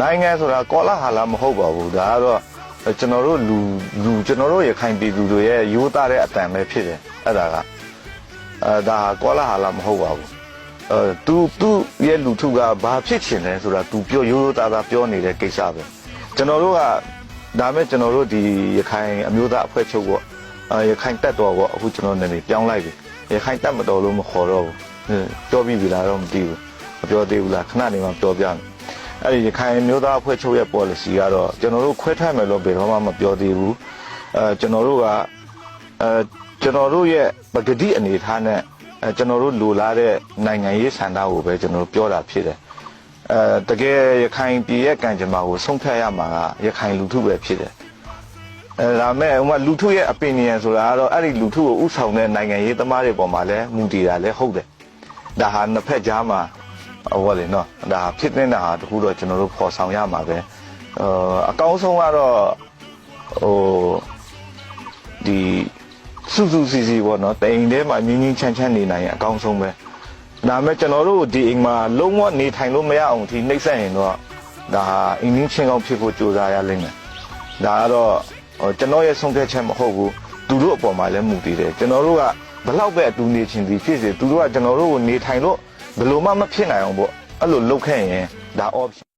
နိုင်ငံဆိုတာကောလာဟာလာမဟုတ်ပါဘူးဒါကတော့ကျွန်တော်တို့လူလူကျွန်တော်တို့ရခိုင်ပြည်သူတွေရဲ့ရိုးသားတဲ့အတန်ပဲဖြစ်တယ်အဲ့ဒါကအဲဒါကောလာဟာလာမဟုတ်ပါဘူးအဲ तू तू ရဲ့လူထုကဘာဖြစ်ချင်လဲဆိုတာ तू ပြောရိုးရိုးသားသားပြောနေတဲ့ကိစ္စပဲကျွန်တော်တို့ကဒါမဲ့ကျွန်တော်တို့ဒီရခိုင်အမျိုးသားအဖွဲ့ချုပ်ပေါ့အဲရခိုင်တက်တော်ပေါ့အခုကျွန်တော်နေနေပြောင်းလိုက်ပြီရခိုင်တက်မတော်လို့မခေါ်တော့ဘူးဟင်းပြောပြီးပြီလားတော့မသိဘူးမပြောသေးဘူးလားခဏနေမှပြောပြမယ် အဲ့ဒီရခိုင်မျိုးသားအဖွဲ့ချုပ်ရဲ့ policy ကတော့ကျွန်တော်တို့ခွဲထွက်မယ်လို့ဘယ်တော့မှမပြောသေးဘူးအဲကျွန်တော်တို့ကအဲကျွန်တော်တို့ရဲ့ပဂတိအနေထားနဲ့အဲကျွန်တော်တို့လိုလားတဲ့နိုင်ငံရေးဆန္ဒကိုပဲကျွန်တော်တို့ပြောတာဖြစ်တယ်အဲတကယ်ရခိုင်ပြည်ရဲ့ကံကြမ္မာကိုဆုံးဖြတ်ရမှာကရခိုင်လူထုပဲဖြစ်တယ်အဲဒါမဲ့ဟိုမှာလူထုရဲ့ opinion ဆိုတာကတော့အဲ့ဒီလူထုကိုဥဆောင်တဲ့နိုင်ငံရေးသမားတွေပေါ်မှာလည်းမူတည်တာလည်းဟုတ်တယ်ဒါဟာနှစ်ဖက်ကြားမှာ ဟိုပါလေနော်ဒါဖြစ်နေတာဟာတခုတော့ကျွန်တော်တို့ဖော်ဆောင်ရမှာပဲအအကောင်းဆုံးကတော့ဟိုဒီစုစုစီစီပေါ့နော်တိမ်ထဲမှာငင်းငင်းချမ်းချမ်းနေနိုင်ရင်အကောင်းဆုံးပဲဒါပေမဲ့ကျွန်တော်တို့ဒီအိမ်မှာလုံးဝနေထိုင်လို့မရအောင်ဒီနှိမ့်ဆက်ရင်တော့ဒါဟာအင်းငင်းချင်းကောင်းဖြစ်ဖို့ကြိုးစားရလိမ့်မယ်ဒါကတော့ဟိုကျွန်တော်ရဲ့ဆုံးဖြတ်ချက်မဟုတ်ဘူးသူတို့အပေါ်မှာလည်းမူတည်တယ်ကျွန်တော်တို့ကဘလောက်ပဲအတူနေချင်းဒီဖြစ်စေသူတို့ကကျွန်တော်တို့ကိုနေထိုင်လို့ ဘယ်လိုမှမဖြစ်နိုင်အောင်ပေါ့အဲ့လိုလုပ်ခဲ့ရင်ဒါ option